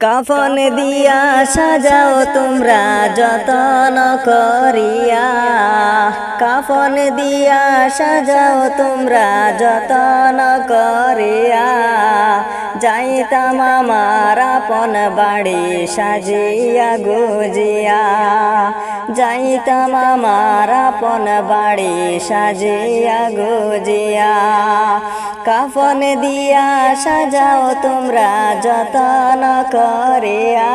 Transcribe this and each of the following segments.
কাফন দিয়া সাজাও তোমরা যতন করিয়া। কাফন দিয়া সাজাও তোমরা যতন করিয়া। যাইতাম আমার আপন বাড়ি সাজিয়া গুজিয়া। যাইতাম আমার আপন বাড়ি সাজিয়া গুজিয়া। কাফন দিয়া সাজাও তোমরা যতন করিয়া।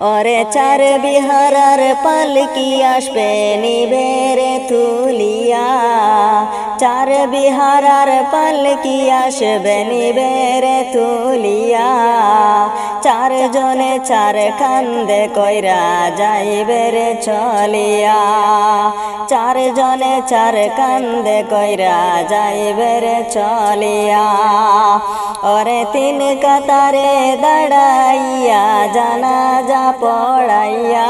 ওরে চার বিহারার পালকি আসবে নিবেরে তুলিয়া। চার বিহারার পালকি আসবে নিবেরে তুলিয়া। চার জনে চার কান্দে কইরা যাইবে রে চলিয়া। চার জনে চার কান্দে কইরা যাইবে রে চলিয়া। ওরে তিন কাতারে দাঁড়াইয়া জানা যা পড়াইয়া,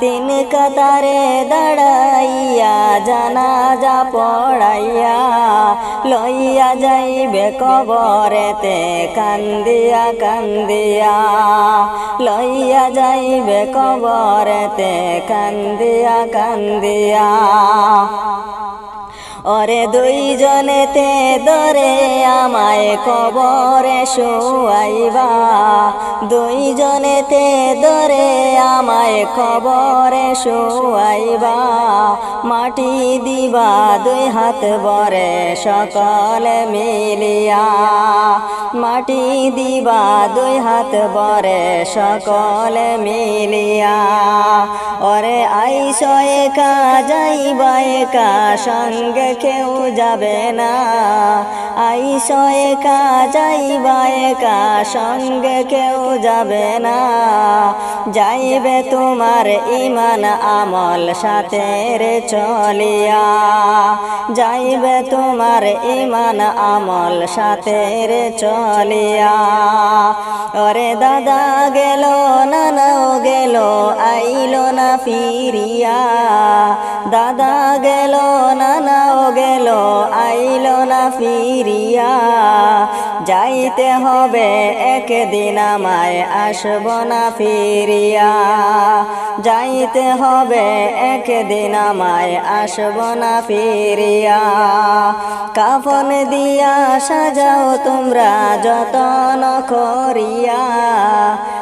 তিন কাতারে দাঁড়াইয়া জানা যা পড়াইয়া লইয়া যাইবে কবরেতে, কান্দিয়া কান্দিয়া। লইয়া যাইবে কবরেতে, কান্দিয়া কান্দিয়া। ওরে দুইজনেতে দরে আমায় কবরে শোয়াইবা। দুইজনেতে দরে আমায় কবরে শোয়াইবা। মাটি দিবা দুই হাত বরে সকলে মিলিয়া। মাটি দিবা, দুই হাত বরে সকলে মিলিয়া। ওরে আইস একা যাইবা, একা সঙ্গে কেউ যাবে না। আইস একা যাইবা একা, সঙ্গে কেউ যাবে না। যাইবে তোমার ইমান আমল সাথে রে চলিয়া। যাইবে তোমার ইমান আমল সাথে রে চলিয়া। ওরে দাদা গেল, নানাও গেল, আইলো না ফিরিয়া। দাদা গেল ফিরিয়া যাইতে হবে, একদিন আমায় আসব না ফিরিয়া। যাইতে হবে, একদিন আমায় আসব না ফিরিয়া। কাফন দিয়া সাজাও তোমরা যতন করিয়া।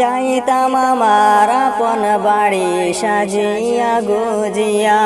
যাইতাম আমার আপন বাড়ি সাজিয়া গুজিয়া।